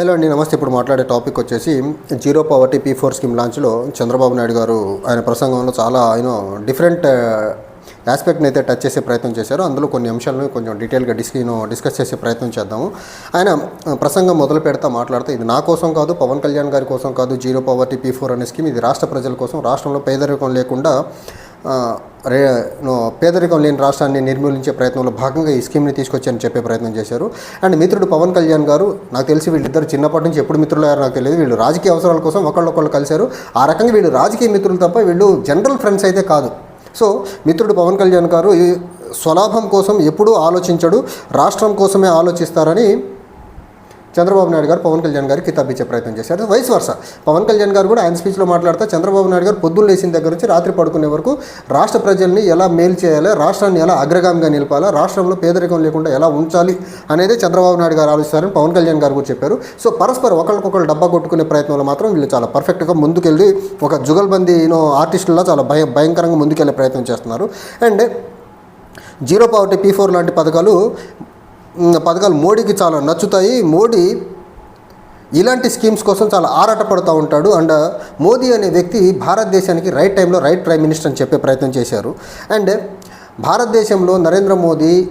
Hello అండి నమస్తే. ఇప్పుడు మాట్లాడే టాపిక్ వచ్చేసి zero poverty P four scheme లాంచ్లో Chandrababu Naidu garu ఆయన ప్రసంగంలో చాలా ఆయన డిఫరెంట్ ఆస్పెక్ట్ని అయితే టచ్ చేసే ప్రయత్నం చేశారు. అందులో కొన్ని అంశాలను కొంచెం డీటెయిల్గా డిస్క్ డిస్కస్ చేసే ప్రయత్నం చేద్దాము. ఆయన uh, ప్రసంగం మొదలు పెడతా మాట్లాడుతూ ఇది నా కోసం కాదు పవన్ కళ్యాణ్ గారి కోసం కాదు జీరో పవర్టీ పీ ఫోర్ అనే స్కీమ్ ఇది రాష్ట్ర ప్రజల కోసం రాష్ట్రంలో పేదరికం లేకుండా రే పేదరికం లేని రాష్ట్రాన్ని నిర్మూలించే ప్రయత్నంలో భాగంగా ఈ స్కీమ్ని తీసుకొచ్చారని చెప్పే ప్రయత్నం చేశారు. అండ్ మిత్రుడు పవన్ కళ్యాణ్ గారు నాకు తెలిసి వీళ్ళిద్దరు చిన్నప్పటి నుంచి ఎప్పుడు మిత్రులు అయ్యారో నాకు తెలియదు. వీళ్ళు రాజకీయ అవసరాల కోసం ఒకళ్ళొకళ్ళు కలిశారు. ఆ రకంగా వీళ్ళు రాజకీయ మిత్రులు తప్ప వీళ్ళు జనరల్ ఫ్రెండ్స్ అయితే కాదు. సో మిత్రుడు పవన్ కళ్యాణ్ గారు ఈ స్వలాభం కోసం ఎప్పుడూ ఆలోచించడు రాష్ట్రం కోసమే ఆలోచిస్తారని చంద్రబాబు నాయుడు గారు పవన్ కళ్యాణ్ గారికి కితాబిచ్చే ప్రయత్నం చేశారు. వైస్ వర్ష పవన్ కళ్యాణ్ గారు కూడా ఆయన స్పీచ్లో మాట్లాడుతూ చంద్రబాబు నాయుడు గారు పొద్దున్న లేచిన దగ్గర నుంచి రాత్రి పడుకునే వరకు రాష్ట్ర ప్రజల్ని ఎలా మేలు చేయాలి రాష్ట్రాన్ని ఎలా అగ్రగామిగా నిలపాలా రాష్ట్రంలో పేదరికం లేకుండా ఎలా ఉంచాలి అనేది చంద్రబాబు నాయుడు గారు ఆలోచిస్తారని పవన్ కళ్యాణ్ గారు కూడా చెప్పారు. సో పరస్పరం ఒకరికొకరు డబ్బా కొట్టుకునే ప్రయత్నంలో మాత్రం వీళ్ళు చాలా పర్ఫెక్ట్గా ముందుకెళ్ళి ఒక జుగల్బందీ యూనో ఆర్టిస్టుల్లో చాలా భయ భయంకరంగా ముందుకెళ్ళే ప్రయత్నం చేస్తున్నారు. And zero poverty P four లాంటి పథకాలు పథకాలు మోడీకి చాలా నచ్చుతాయి. మోడీ ఇలాంటి స్కీమ్స్ కోసం చాలా ఆరాటపడుతూ ఉంటాడు. అండ్ మోదీ అనే వ్యక్తి భారతదేశానికి రైట్ టైంలో రైట్ ప్రైమ్ మినిస్టర్ అని చెప్పే ప్రయత్నం చేశారు. అండ్ భారతదేశంలో నరేంద్ర మోదీ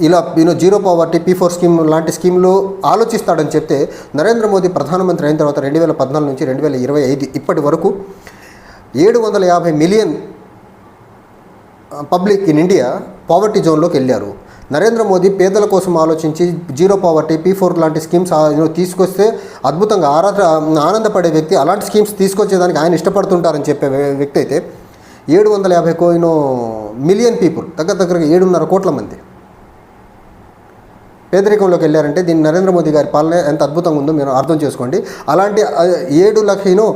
ఇలా you know zero poverty P four scheme లాంటి స్కీమ్లో ఆలోచిస్తాడని చెప్తే నరేంద్ర మోదీ ప్రధానమంత్రి అయిన తర్వాత రెండు వేల పద్నాలుగు నుంచి రెండు వేల ఇరవై ఐదు ఇప్పటి వరకు ఏడు వందల యాభై million public in India poverty జోన్లోకి వెళ్ళారు. నరేంద్ర మోదీ పేదల కోసం ఆలోచించి జీరో పావర్టీ పీ ఫోర్ లాంటి స్కీమ్స్ తీసుకొస్తే అద్భుతంగా ఆరా ఆనందపడే వ్యక్తి అలాంటి స్కీమ్స్ తీసుకొచ్చేదానికి ఆయన ఇష్టపడుతుంటారని చెప్పే వ్యక్తి అయితే ఏడు వందల యాభై కోయినో మిలియన్ పీపుల్ దగ్గర దగ్గరగా ఏడున్నర కోట్ల మంది. పేదరికంలోకి వెళ్ళారంటే దీన్ని నరేంద్ర మోదీ గారి పాలన ఎంత అద్భుతంగా ఉందో మీరు అర్థం చేసుకోండి. అలాంటి ఏడు లక్షను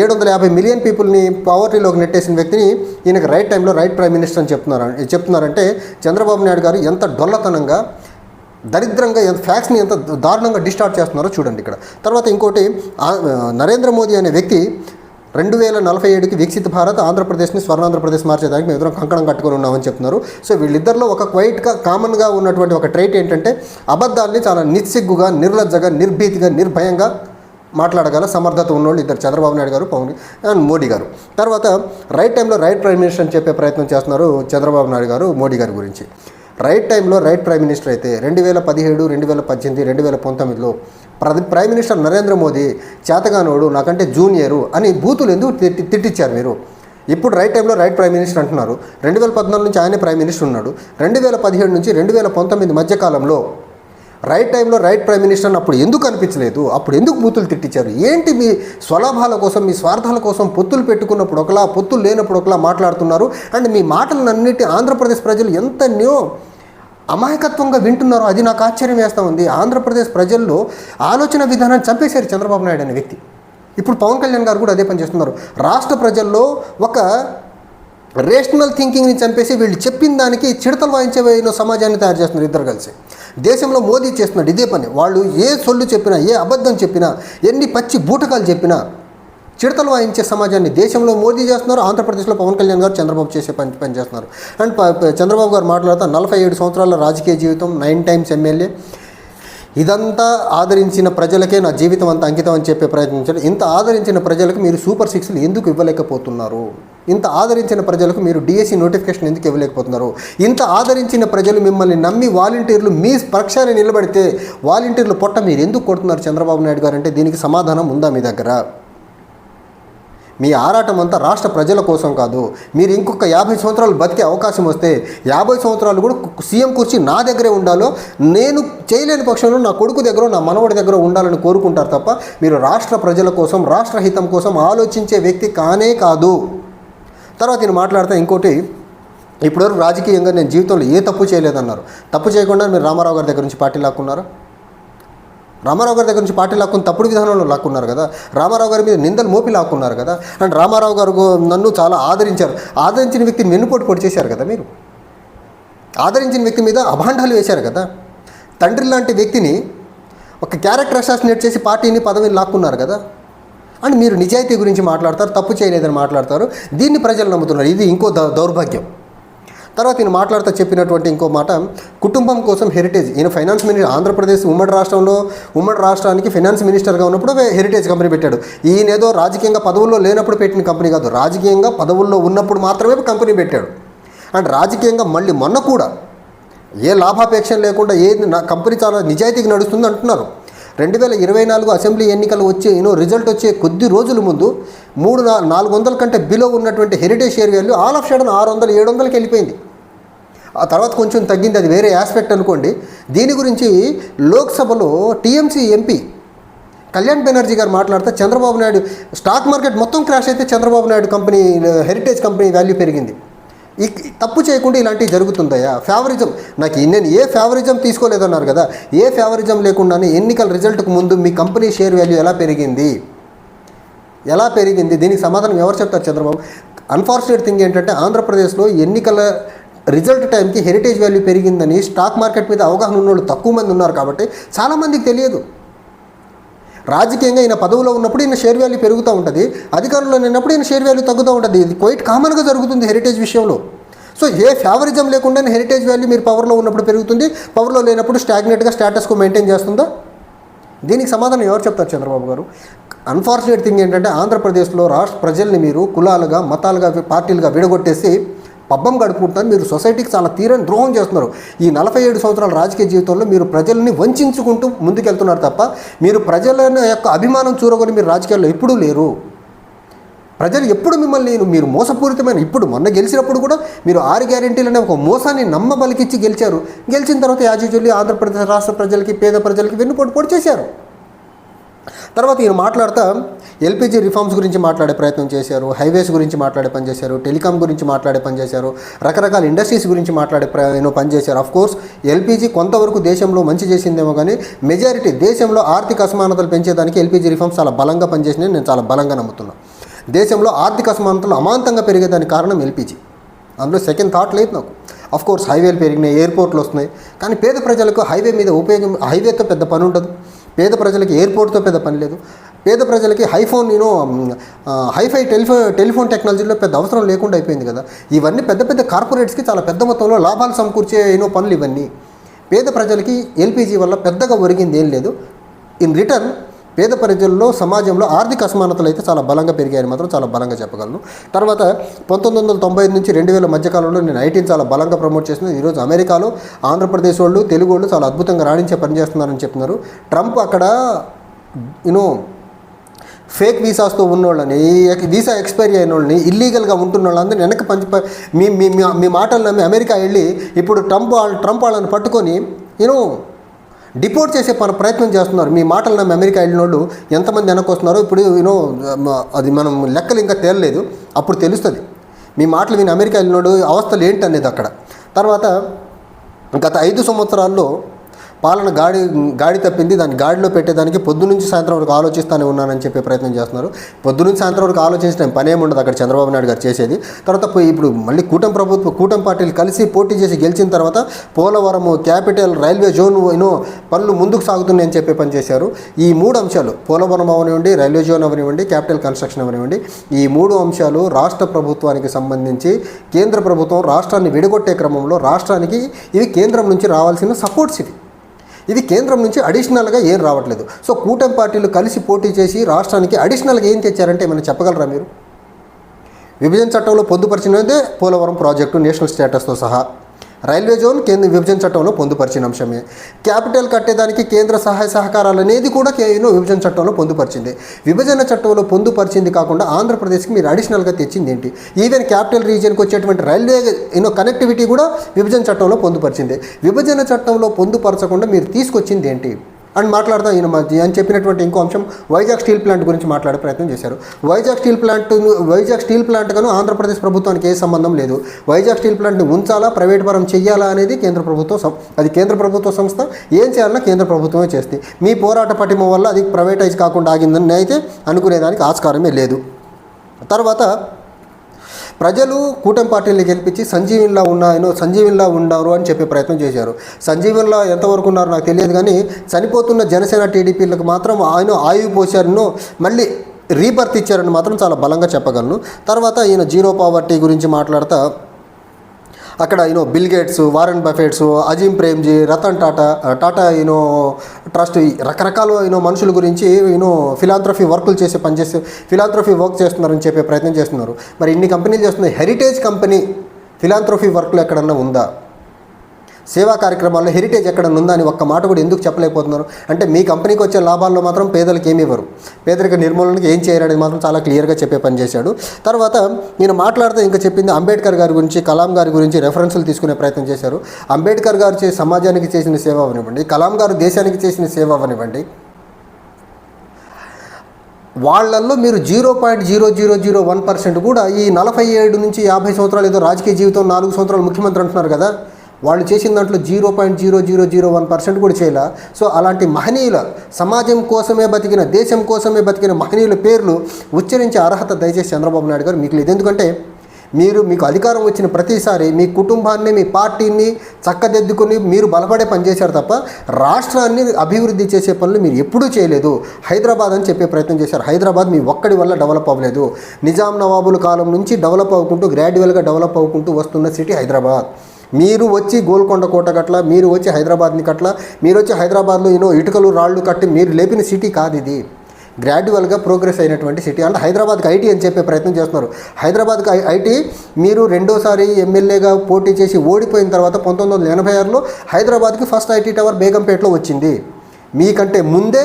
ఏడు వందల యాభై మిలియన్ పీపుల్ని పావర్టీలోకి నెట్టేసిన వ్యక్తిని ఈయనకి రైట్ టైంలో రైట్ ప్రైమ్ మినిస్టర్ అని చెప్తున్నారు చెప్తున్నారంటే చంద్రబాబు నాయుడు గారు ఎంత డొల్లతనంగా దరిద్రంగా ఎంత ఫ్యాక్స్ని ఎంత దారుణంగా డిస్టార్ట్ చేస్తున్నారో చూడండి ఇక్కడ. తర్వాత ఇంకోటి నరేంద్ర మోదీ అనే వ్యక్తి రెండు వేల నలభై ఏడుకి వికసిత భారత్ ఆంధ్రప్రదేశ్ని స్వర్ణాంధ్రప్రదేశ్ మార్చేదానికి మేము ఇద్దరం కంకణం కట్టుకొని ఉన్నామని చెప్తున్నారు. సో వీళ్ళిద్దరిలో ఒక క్వైట్గా కామన్గా ఉన్నటువంటి ఒక ట్రైట్ ఏంటంటే అబద్ధాల్ని చాలా నిస్సిగ్గుగా నిర్లజ్జగా నిర్భీతిగా నిర్భయంగా మాట్లాడగల సమర్థత ఉన్నోళ్ళు ఇద్దరు చంద్రబాబు నాయుడు గారు పవన్ అండ్ మోడీ గారు. తర్వాత రైట్ టైంలో రైట్ ప్రైమ్ మినిస్టర్ అని చెప్పే ప్రయత్నం చేస్తున్నారు చంద్రబాబు నాయుడు గారు మోడీ గారి గురించి. రైట్ టైంలో రైట్ ప్రైమ్ మినిస్టర్ అయితే రెండు వేల పదిహేడు రెండు వేల పద్దెనిమిది రెండు వేల పంతొమ్మిదిలో ప్రైమ్ మినిస్టర్ నరేంద్ర మోదీ చేతగానోడు నాకంటే జూనియరు అని బూతులు ఎందుకు తిట్టి తిట్టించారు మీరు? ఇప్పుడు రైట్ టైంలో రైట్ ప్రైమ్ మినిస్టర్ అంటున్నారు రెండు వేల పద్నాలుగు నుంచి ఆయనే ప్రైమ్ మినిస్టర్ ఉన్నాడు రెండు వేల పదిహేడు నుంచి రెండు వేల పంతొమ్మిది మధ్యకాలంలో రైట్ టైంలో రైట్ ప్రైమ్ మినిస్టర్ అప్పుడు ఎందుకు అనిపించలేదు? అప్పుడు ఎందుకు బూతులు తిట్టించారు? ఏంటి మీ స్వలాభాల కోసం మీ స్వార్థాల కోసం పొత్తులు పెట్టుకున్నప్పుడు ఒకలా పొత్తులు లేనప్పుడు ఒకలా మాట్లాడుతున్నారు? అండ్ మీ మాటలన్నిటి ఆంధ్రప్రదేశ్ ప్రజలు ఎంత న్యూ అమాయకత్వంగా వింటున్నారో అది నాకు ఆశ్చర్యం వేస్తూ ఉంది. ఆంధ్రప్రదేశ్ ప్రజల్లో ఆలోచన విధానాన్ని చంపేశారు చంద్రబాబు నాయుడు అనే వ్యక్తి. ఇప్పుడు పవన్ కళ్యాణ్ గారు కూడా అదే పని చేస్తున్నారు. రాష్ట్ర ప్రజల్లో ఒక రేషనల్ థింకింగ్ని చంపేసి వీళ్ళు చెప్పిన దానికి చిడతలు వాయించే సమాజాన్ని తయారు చేస్తున్నారు ఇద్దరు కలిసి. దేశంలో మోదీ చేస్తున్నాడు ఇదే పని. వాళ్ళు ఏ సొల్లు చెప్పినా ఏ అబద్ధం చెప్పినా ఎన్ని పచ్చి బూటకాలు చెప్పినా చిడతలు వాయించే సమాజాన్ని దేశంలో మోదీ చేస్తున్నారు ఆంధ్రప్రదేశ్లో పవన్ కళ్యాణ్ గారు చంద్రబాబు చేసే పని పని చేస్తున్నారు. అండ్ చంద్రబాబు గారు మాట్లాడుతూ నలభై ఏడు సంవత్సరాల రాజకీయ జీవితం నైన్ టైమ్స్ ఎమ్మెల్యే. ఇదంతా ఆదరించిన ప్రజలకే నా జీవితం అంతా అంకితం అని చెప్పే ప్రయత్నించారు ఇంత ఆదరించిన ప్రజలకు మీరు సూపర్ సిక్స్లు ఎందుకు ఇవ్వలేకపోతున్నారు? ఇంత ఆదరించిన ప్రజలకు మీరు డిఎస్సి నోటిఫికేషన్ ఎందుకు ఇవ్వలేకపోతున్నారు? ఇంత ఆదరించిన ప్రజలు మిమ్మల్ని నమ్మి వాలంటీర్లు మీ పక్షాన్ని నిలబడితే వాలంటీర్లు పొట్ట మీరు ఎందుకు కొడుతున్నారు చంద్రబాబు నాయుడు గారు? అంటే దీనికి సమాధానం ఉందా మీ దగ్గర? మీ ఆరాటం అంతా రాష్ట్ర ప్రజల కోసం కాదు. మీరు ఇంకొక యాభై సంవత్సరాలు బతికే అవకాశం వస్తే యాభై సంవత్సరాలు కూడా సీఎం కుర్చీ నా దగ్గరే ఉండాలో నేను చేయలేని పక్షంలో నా కొడుకు దగ్గర నా మనవడి దగ్గర ఉండాలని కోరుకుంటారు తప్ప మీరు రాష్ట్ర ప్రజల కోసం రాష్ట్ర హితం కోసం ఆలోచించే వ్యక్తి కానే కాదు. తర్వాత నేను మాట్లాడితే ఇంకోటి. ఇప్పటివరకు రాజకీయంగా నేను జీవితంలో ఏ తప్పు చేయలేదన్నారు. తప్పు చేయకుండా మీరు రామారావు గారి దగ్గర నుంచి పార్టీ లాక్కున్నారు? రామారావు గారి దగ్గర నుంచి పార్టీ లాక్కుని తప్పుడు విధానంలో లాక్కున్నారు కదా. రామారావు గారి మీద నిందలు మోపి లాక్కున్నారు కదా. అండ్ రామారావు గారు నన్ను చాలా ఆదరించారు. ఆదరించిన వ్యక్తిని వెన్నుపోటు పొడి చేశారు కదా మీరు. ఆదరించిన వ్యక్తి మీద అభాండాలు వేశారు కదా. తండ్రి లాంటి వ్యక్తిని ఒక క్యారెక్టర్ అసాసినేట్ చేసి పార్టీని పదవిని లాక్కున్నారు కదా. అండ్ మీరు నిజాయితీ గురించి మాట్లాడతారు తప్పు చేయలేదని మాట్లాడతారు. దీన్ని ప్రజలు నమ్ముతున్నారు. ఇది ఇంకో దౌర్భాగ్యం. తర్వాత ఈయన మాట్లాడుతూ చెప్పినటువంటి ఇంకో మాట కుటుంబం కోసం హెరిటేజ్ ఈయన ఫైనాన్స్ మినిస్టర్ ఆంధ్రప్రదేశ్ ఉమ్మడి రాష్ట్రంలో ఉమ్మడి రాష్ట్రానికి ఫైనాన్స్ మినిస్టర్గా ఉన్నప్పుడు హెరిటేజ్ కంపెనీ పెట్టాడు. ఈయన ఏదో రాజకీయంగా పదవుల్లో లేనప్పుడు పెట్టిన కంపెనీ కాదు రాజకీయంగా పదవుల్లో ఉన్నప్పుడు మాత్రమే కంపెనీ పెట్టాడు. అండ్ రాజకీయంగా మళ్ళీ మొన్న కూడా ఏ లాభాపేక్ష లేకుండా ఏ నా కంపెనీ చాలా నిజాయితీగా నడుస్తుంది అంటున్నారు. రెండు వేల ఇరవై నాలుగు అసెంబ్లీ ఎన్నికలు వచ్చే యూనో రిజల్ట్ వచ్చే కొద్ది రోజుల ముందు మూడు నాలుగు వందల కంటే బిలో ఉన్నటువంటి Heritage share value all of sudden ఆరు వందలు ఏడు వందలకి వెళ్ళిపోయింది. ఆ తర్వాత కొంచెం తగ్గింది అది వేరే ఆస్పెక్ట్ అనుకోండి. దీని గురించి లోక్సభలో టీఎంసీ ఎంపీ కళ్యాణ్ బెనర్జీ గారు మాట్లాడితే చంద్రబాబు నాయుడు స్టాక్ మార్కెట్ మొత్తం క్రాష్ అయితే Chandrababu Naidu company Heritage company value పెరిగింది. ఈ తప్పు చేయకుండా ఇలాంటివి జరుగుతుందయ్యా. ఫేవరిజం నాకు నేను ఏ ఫేవరిజం తీసుకోలేదన్నారు కదా. ఏ ఫేవరిజం లేకుండానే ఎన్నికల రిజల్ట్కు ముందు మీ కంపెనీ షేర్ వాల్యూ ఎలా పెరిగింది? ఎలా పెరిగింది? దీనికి సమాధానం ఎవరు చెప్తారు చంద్రబాబు? అన్ఫార్చునేట్ థింగ్ ఏంటంటే ఆంధ్రప్రదేశ్లో ఎన్నికల రిజల్ట్ టైంకి హెరిటేజ్ వాల్యూ పెరిగిందని స్టాక్ మార్కెట్ మీద అవగాహన ఉన్నోళ్ళు తక్కువ మంది ఉన్నారు కాబట్టి చాలామందికి తెలియదు. రాజకీయంగా ఈయన పదవిలో ఉన్నప్పుడు ఈయన షేర్ వాల్యూ పెరుగుతూ ఉంటుంది అధికారంలో లేనప్పుడు ఈయన షేర్ వాల్యూ తగ్గుతూ ఉంటుంది. ఇది క్వైట్ కామన్గా జరుగుతుంది హెరిటేజ్ విషయంలో. సో ఏ ఫేవరిజం లేకుండా హెరిటేజ్ వాల్యూ మీరు పవర్లో ఉన్నప్పుడు పెరుగుతుంది పవర్లో లేనప్పుడు స్టాగ్నెట్గా స్టేటస్కు మెయింటైన్ చేస్తుందా? దీనికి సమాధానం ఎవరు చెప్తారు చంద్రబాబు గారు? అన్ఫార్చునేట్ థింగ్ ఏంటంటే ఆంధ్రప్రదేశ్లో రాష్ట్ర ప్రజల్ని మీరు కులాలుగా మతాలుగా పార్టీలుగా విడగొట్టేసి పబ్బం గడుపుకుంటారు మీరు సొసైటీకి చాలా తీరని ద్రోహం చేస్తున్నారు. ఈ నలభై ఏడు సంవత్సరాల రాజకీయ జీవితంలో మీరు ప్రజల్ని వంచుకుంటూ ముందుకెళ్తున్నారు తప్ప మీరు ప్రజల యొక్క అభిమానం చూరగొని మీరు రాజకీయాల్లో ఎప్పుడూ లేరు. ప్రజలు ఎప్పుడు మిమ్మల్ని నేను మీరు మోసపూరితమైన ఇప్పుడు మొన్న గెలిచినప్పుడు కూడా మీరు ఆరు గ్యారెంటీలు అనే ఒక మోసాన్ని నమ్మబలికిచ్చి గెలిచారు. గెలిచిన తర్వాత యాజుజుల్లి ఆంధ్రప్రదేశ్ రాష్ట్ర ప్రజలకి పేద ప్రజలకి వెన్నుపోటు పొడి చేశారు. తర్వాత ఈయన మాట్లాడుతూ ఎల్పిజి రిఫార్మ్స్ గురించి మాట్లాడే ప్రయత్నం చేశారు హైవేస్ గురించి మాట్లాడే పని చేశారు టెలికాం గురించి మాట్లాడే పని చేశారు రకరకాల ఇండస్ట్రీస్ గురించి మాట్లాడే ప్ర పనిచేశారు అఫ్ కోర్స్ ఎల్పిజి కొంతవరకు దేశంలో మంచి చేసిందేమో కానీ మెజారిటీ దేశంలో ఆర్థిక అసమానతలు పెంచేదానికి ఎల్పిజి రిఫార్మ్స్ చాలా బలంగా పనిచేసినాయి నేను చాలా బలంగా నమ్ముతున్నాను దేశంలో ఆర్థిక అసమానతలు అమాంతంగా పెరిగేదానికి కారణం ఎల్పిజి. అందులో సెకండ్ థాట్ లేదు నాకు. అఫ్ కోర్స్ హైవేలు పెరిగినాయి ఎయిర్పోర్ట్లు వస్తున్నాయి కానీ పేద ప్రజలకు హైవే మీద ఉపయోగం హైవేతో పెద్ద పని ఉండదు. పేద ప్రజలకి ఎయిర్పోర్ట్తో పెద్ద పని లేదు. పేద ప్రజలకి హైఫోన్ నేను హైఫై టెలిఫో టెలిఫోన్ టెక్నాలజీలో పెద్ద అవసరం లేకుండా అయిపోయింది కదా. ఇవన్నీ పెద్ద పెద్ద కార్పొరేట్స్కి చాలా పెద్ద మొత్తంలో లాభాలు సమకూర్చే ఎన్నో పనులు ఇవన్నీ. పేద ప్రజలకి ఎల్పిజి వల్ల పెద్దగా ఒరిగింది ఏం లేదు. ఇన్ రిటర్న్ పేద ప్రజల్లో సమాజంలో ఆర్థిక అసమానతలు అయితే చాలా బలంగా పెరిగాయని మాత్రం చాలా బలంగా చెప్పగలను. తర్వాత పంతొమ్మిది వందల తొంభై నుంచి రెండు వేల మధ్యకాలంలో నేను ఐటీని చాలా బలంగా ప్రమోట్ చేసిన ఈరోజు అమెరికాలో ఆంధ్రప్రదేశ్ వాళ్ళు తెలుగు వాళ్ళు చాలా అద్భుతంగా రాణించే పనిచేస్తున్నారని చెప్తున్నారు. ట్రంప్ అక్కడ యూనో ఫేక్ వీసాస్తో ఉన్న వాళ్ళని వీసా ఎక్స్పైరీ అయిన వాళ్ళని ఇల్లీగల్గా ఉంటున్న వాళ్ళందరినీ వెనక్కి పంచి మీ మీ మీ- మీ మాటలు నమ్మి అమెరికా వెళ్ళి ఇప్పుడు ట్రంప్ వాళ్ళు ట్రంప్ వాళ్ళని పట్టుకొని యూనో డిపోర్ట్ చేసే పని ప్రయత్నం చేస్తున్నారు. మీ మాటలు నమ్మి అమెరికా వెళ్ళిన వాళ్ళు ఎంతమంది వెనకొస్తున్నారో? ఇప్పుడు యూనో అది మనం లెక్కలు ఇంకా తేలలేదు. అప్పుడు తెలుస్తుంది. మీ మాటలు విని అమెరికా వెళ్ళినోడు అవస్థలు ఏంటి అనేది అక్కడ. తర్వాత గత ఐదు సంవత్సరాల్లో పాలన గాడి గాడి తప్పింది. దాన్ని గాడిలో పెట్టేదానికి పొద్దు నుంచి సాయంత్రం వరకు ఆలోచిస్తానే ఉన్నానని చెప్పే ప్రయత్నం చేస్తున్నారు. పొద్దు నుంచి సాయంత్రం వరకు ఆలోచించడం పని ఏముండదు అక్కడ చంద్రబాబు నాయుడు గారు చేసేది. తర్వాత పోయి ఇప్పుడు మళ్ళీ కూటమి ప్రభుత్వం కూటమి పార్టీలు కలిసి పోటీ చేసి గెలిచిన తర్వాత Polavaram capital railway zone you know పనులు ముందుకు సాగుతున్నాయని చెప్పే పని చేశారు. ఈ మూడు అంశాలు పోలవరం అవనివ్వండి రైల్వే జోన్ అవనివ్వండి క్యాపిటల్ కన్స్ట్రక్షన్ అవనివ్వండి ఈ మూడు అంశాలు రాష్ట్ర ప్రభుత్వానికి సంబంధించి కేంద్ర ప్రభుత్వం రాష్ట్రాన్ని విడగొట్టే క్రమంలో రాష్ట్రానికి ఇవి కేంద్రం నుంచి రావాల్సిన సపోర్ట్స్ ఇవి. ఇది కేంద్రం నుంచి అడిషనల్గా ఏం రావట్లేదు. సో కూటమి పార్టీలు కలిసి పోటీ చేసి రాష్ట్రానికి అడిషనల్గా ఏం తెచ్చారంటే ఏమైనా చెప్పగలరా మీరు? విభజన చట్టంలో పొందుపరిచినదే పోలవరం ప్రాజెక్టు నేషనల్ స్టేటస్తో సహా. రైల్వే జోన్ కేంద్ర విభజన చట్టంలో పొందుపరిచిన అంశమే. క్యాపిటల్ కట్టేదానికి కేంద్ర సహాయ సహకారాలు అనేది కూడా కేంద్ర విభజన చట్టంలో పొందుపరిచింది. విభజన చట్టంలో పొందుపరిచింది కాకుండా ఆంధ్రప్రదేశ్కి మీరు అడిషనల్గా తెచ్చింది ఏంటి? ఈవెన్ క్యాపిటల్ రీజియన్కి వచ్చేటువంటి రైల్వే యూనో కనెక్టివిటీ కూడా విభజన చట్టంలో పొందుపరిచింది. విభజన చట్టంలో పొందుపరచకుండా మీరు తీసుకొచ్చింది ఏంటి? అండ్ మాట్లాడదాం ఈయన మధ్య అని చెప్పినటువంటి ఇంకో అంశం వైజాగ్ స్టీల్ ప్లాంట్ గురించి మాట్లాడే ప్రయత్నం చేశారు. Vizag steel plant Vizag steel plant గాను ఆంధ్రప్రదేశ్ ప్రభుత్వానికి ఏ సంబంధం లేదు. వైజాగ్ స్టీల్ ప్లాంట్ని ఉంచాలా ప్రైవేట్ పరం చెయ్యాలా అనేది కేంద్ర ప్రభుత్వం సం- అది కేంద్ర ప్రభుత్వ సంస్థ. ఏం చేయాలన్నా కేంద్ర ప్రభుత్వమే చేస్తుంది. మీ పోరాట పటిమ వల్ల అది ప్రైవేటైజ్ కాకుండా ఆగిందని అయితే అనుకునేదానికి ఆస్కారమే లేదు. తర్వాత ప్రజలు కూటమి పార్టీని గెలిపించి సంజీవినిలా ఉన్నాయనో సంజీవినిలా ఉన్నారు అని చెప్పే ప్రయత్నం చేశారు. సంజీవినిలా ఎంతవరకు ఉన్నారో నాకు తెలియదు కానీ చనిపోతున్న జనసేన టీడీపీలకు మాత్రం ఆయన ఆయువు పోశారనో మళ్ళీ రీబర్త్ ఇచ్చారని మాత్రం చాలా బలంగా చెప్పగలను. తర్వాత ఈయన జీరో పావర్టీ గురించి మాట్లాడతా అక్కడ you know Bill Gates Warren Buffetts Azim Premji Ratan Tata Tata you know trust ఈ రకరకాల యూనో మనుషుల గురించి యూనో ఫిలాంథ్రఫీ వర్కులు చేసే పనిచేసే ఫిలాంథ్రఫీ వర్క్ చేస్తున్నారని చెప్పే ప్రయత్నం చేస్తున్నారు. మరి ఇన్ని కంపెనీలు చేస్తున్నాయి. హెరిటేజ్ కంపెనీ ఫిలాంథ్రఫీ వర్క్లు ఎక్కడన్నా ఉందా? సేవా కార్యక్రమాల్లో హెరిటేజ్ ఎక్కడ ఉందా అని ఒక్క మాట కూడా ఎందుకు చెప్పలేకపోతున్నారు? అంటే మీ కంపెనీకి వచ్చే లాభాల్లో మాత్రం పేదలకు ఏమి ఇవ్వరు. పేదరిక నిర్మూలనకి ఏం చేయరనేది మాత్రం చాలా క్లియర్గా చెప్పే పని చేశాడు. తర్వాత నేను మాట్లాడితే ఇంకా చెప్పింది అంబేద్కర్ గారి గురించి కలాం గారి గురించి రెఫరెన్సులు తీసుకునే ప్రయత్నం చేశారు. అంబేద్కర్ గారు చే సమాజానికి చేసిన సేవ అవనివ్వండి కలాం గారు దేశానికి చేసిన సేవ అవనివ్వండి వాళ్ళల్లో మీరు zero point zero zero zero one percent కూడా ఈ నలభై ఏడు నుంచి యాభై సంవత్సరాలు ఏదో రాజకీయ జీవితం నాలుగు సంవత్సరాలు ముఖ్యమంత్రి అంటున్నారు కదా? వాళ్ళు చేసిన దాంట్లో zero point zero zero zero one percent కూడా చేయాల. సో అలాంటి మహనీయుల సమాజం కోసమే బతికిన దేశం కోసమే బతికిన మహనీయుల పేర్లు ఉచ్చరించే అర్హత దయచేసి చంద్రబాబు నాయుడు గారు మీకు లేదు. ఎందుకంటే మీరు మీకు అధికారం వచ్చిన ప్రతిసారి మీ కుటుంబాన్ని మీ పార్టీని చక్కదిద్దుకుని మీరు బలపడే పని చేశారు తప్ప రాష్ట్రాన్ని అభివృద్ధి చేసే పనులు మీరు ఎప్పుడూ చేయలేదు. హైదరాబాద్ అని చెప్పే ప్రయత్నం చేశారు. హైదరాబాద్ మీ ఒక్కడి వల్ల డెవలప్ అవ్వలేదు. నిజాం నవాబుల కాలం నుంచి డెవలప్ అవ్వకుంటూ గ్రాడ్యువల్గా డెవలప్ అవ్వకుంటూ వస్తున్న సిటీ హైదరాబాద్. మీరు వచ్చి గోల్కొండ కోట కట్ల మీరు వచ్చి హైదరాబాద్ని కట్ల మీరు వచ్చి హైదరాబాద్లో యూనో ఇటుకలు రాళ్ళు కట్టి మీరు లేపిన సిటీ కాదు ఇది. గ్రాడ్యువల్గా ప్రోగ్రెస్ అయినటువంటి సిటీ. అంటే హైదరాబాద్కి ఐటీ అని చెప్పే ప్రయత్నం చేస్తున్నారు. హైదరాబాద్కి ఐటీ మీరు రెండోసారి ఎమ్మెల్యేగా పోటీ చేసి ఓడిపోయిన తర్వాత పంతొమ్మిది వందల ఎనభై ఆరులో హైదరాబాద్కి ఫస్ట్ ఐటీ టవర్ బేగంపేటలో వచ్చింది. మీకంటే ముందే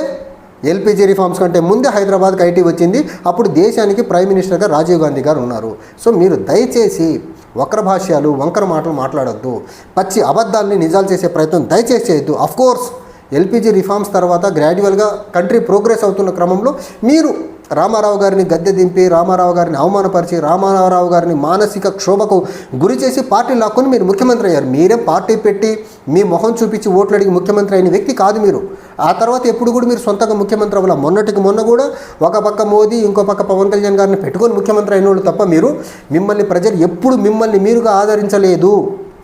ఎల్పిజి రిఫార్మ్స్ కంటే ముందే హైదరాబాద్కి ఐటీ వచ్చింది. అప్పుడు దేశానికి ప్రైమ్ మినిస్టర్గా రాజీవ్ గాంధీ గారు ఉన్నారు. సో మీరు దయచేసి వక్ర భాష్యాలు వంకర మాటలు మాట్లాడొద్దు. పచ్చి అబద్ధాలని నిజాలు చేసే ప్రయత్నం దయచేసి చేయొద్దు. కోర్స్ ఎల్పిజి రిఫార్మ్స్ తర్వాత గ్రాడ్యువల్గా కంట్రీ ప్రోగ్రెస్ అవుతున్న క్రమంలో మీరు రామారావు గారిని గద్దె దింపి రామారావు గారిని అవమానపరిచి రామారావు గారిని మానసిక క్షోభకు గురి చేసి పార్టీ లాక్కొని మీరు ముఖ్యమంత్రి అయ్యారు. మీరే పార్టీ పెట్టి మీ మొహం చూపించి ఓట్లు అడిగి ముఖ్యమంత్రి అయిన వ్యక్తి కాదు మీరు. ఆ తర్వాత ఎప్పుడు కూడా మీరు సొంతంగా ముఖ్యమంత్రి అవ్వాలి? మొన్నటికి మొన్న కూడా ఒక పక్క మోదీ ఇంకో పక్క పవన్ కళ్యాణ్ గారిని పెట్టుకొని ముఖ్యమంత్రి అయిన వాళ్ళు తప్ప మీరు మిమ్మల్ని ప్రజలు ఎప్పుడు మిమ్మల్ని మీరుగా ఆదరించలేదు.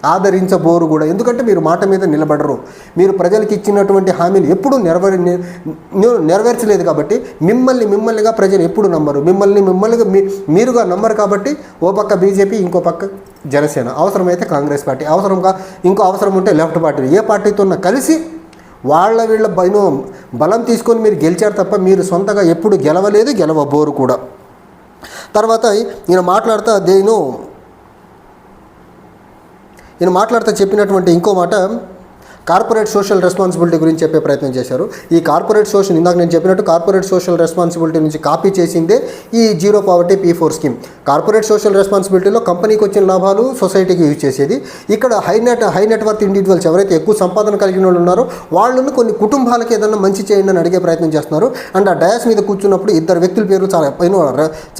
ఆదరించబోరు కూడా. ఎందుకంటే మీరు మాట మీద నిలబడరు. మీరు ప్రజలకు ఇచ్చినటువంటి హామీలు ఎప్పుడు నెరవేర్ నెరవేర్చలేదు కాబట్టి మిమ్మల్ని మిమ్మల్నిగా ప్రజలు ఎప్పుడు నమ్మరు. మిమ్మల్ని మిమ్మల్నిగా మీ- మీరుగా నమ్మరు కాబట్టి ఓ పక్క బీజేపీ ఇంకో పక్క జనసేన. అవసరమైతే కాంగ్రెస్ పార్టీ. అవసరంగా ఇంకో అవసరం ఉంటే లెఫ్ట్ పార్టీ. ఏ పార్టీతో కలిసి వాళ్ళ వీళ్ళ బయను బలం తీసుకొని మీరు గెలిచారు తప్ప మీరు సొంతగా ఎప్పుడు గెలవలేదు గెలవబోరు కూడా. తర్వాత నేను మాట్లాడతా దేను నేను మాట్లాడుతూ చెప్పినటువంటి ఇంకో మాట కార్పొరేట్ సోషల్ రెస్పాన్సిబిలిటీ గురించి చెప్పే ప్రయత్నం చేశారు. ఈ కార్పొరేట్ సోషల్ ఇందాక నేను చెప్పినట్టు కార్పొరేట్ సోషల్ రెస్పాన్సిబిలిటీ నుంచి కాపీ చేసిందే ఈ zero poverty P four scheme. Corporate social రెస్పాన్సిబిలిటీలో కంపెనీకి వచ్చిన లాభాలు సొసైటీకి యూజ్ చేసేది. ఇక్కడ high net high network individuals ఎవరైతే ఎక్కువ సంపాదన కలిగిన వాళ్ళు ఉన్నారో వాళ్ళను కొన్ని కుటుంబాలకు ఏదైనా మంచి చేయండి అని అడిగే ప్రయత్నం చేస్తున్నారు. అండ్ ఆ డయాస్ మీద కూర్చున్నప్పుడు ఇద్దరు వ్యక్తుల పేర్లు చాలా పైన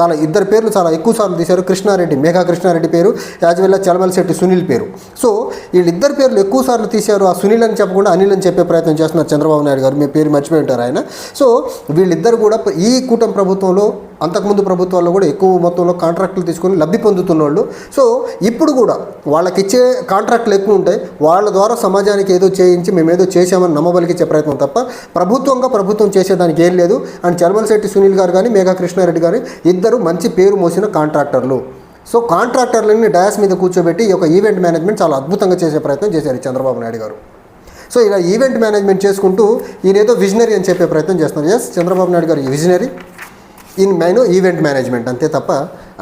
చాలా ఇద్దరు పేర్లు చాలా ఎక్కువ సార్లు తీశారు. కృష్ణారెడ్డి మేఘా కృష్ణారెడ్డి పేరు యాజ్ వెల్ చలమల్ శెట్టి సునీల్ పేరు. సో వీళ్ళిద్దరు పేర్లు ఎక్కువ సార్లు తీశారు. ఆ సునీల్ అని చెప్పకుండా అనిల్ అని చెప్పే ప్రయత్నం చేస్తున్నారు చంద్రబాబు నాయుడు గారు. మీ పేరు మర్చిపోయి ఉంటారు ఆయన. సో వీళ్ళిద్దరు కూడా ఈ కూటమి ప్రభుత్వంలో అంతకుముందు ప్రభుత్వాల్లో కూడా ఎక్కువ మొత్తంలో కాంట్రాక్టులు తీసుకొని లబ్ధి పొందుతున్న వాళ్ళు సో ఇప్పుడు కూడా వాళ్ళకి ఇచ్చే కాంట్రాక్టులు ఎక్కువ ఉంటాయి వాళ్ళ ద్వారా సమాజానికి ఏదో చేయించి మేము ఏదో చేసామని నమ్మబలికిచ్చే ప్రయత్నం తప్ప ప్రభుత్వంగా ప్రభుత్వం చేసేదానికి ఏం లేదు. అండ్ చలమలశెట్టి సునీల్ గారు కానీ మేఘా కృష్ణారెడ్డి గారు ఇద్దరు మంచి పేరు మోసిన కాంట్రాక్టర్లు. సో కాంట్రాక్టర్లని డయాస్ మీద కూర్చోబెట్టి ఈ యొక్క ఈవెంట్ మేనేజ్మెంట్ చాలా అద్భుతంగా చేసే ప్రయత్నం చేశారు చంద్రబాబు నాయుడు గారు. సో ఇలా ఈవెంట్ మేనేజ్మెంట్ చేసుకుంటూ ఈయన ఏదో విజనరీ అని చెప్పే ప్రయత్నం చేస్తున్నారు. ఎస్ చంద్రబాబు నాయుడు గారు visionary in mine event management అంతే తప్ప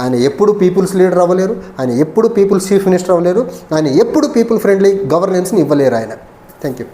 ఆయన ఎప్పుడు పీపుల్స్ లీడర్ అవ్వలేరు ఆయన ఎప్పుడు పీపుల్స్ చీఫ్ మినిస్టర్ అవ్వలేరు ఆయన ఎప్పుడు పీపుల్ ఫ్రెండ్లీ గవర్నెన్స్ని ఇవ్వలేరు ఆయన. Thank you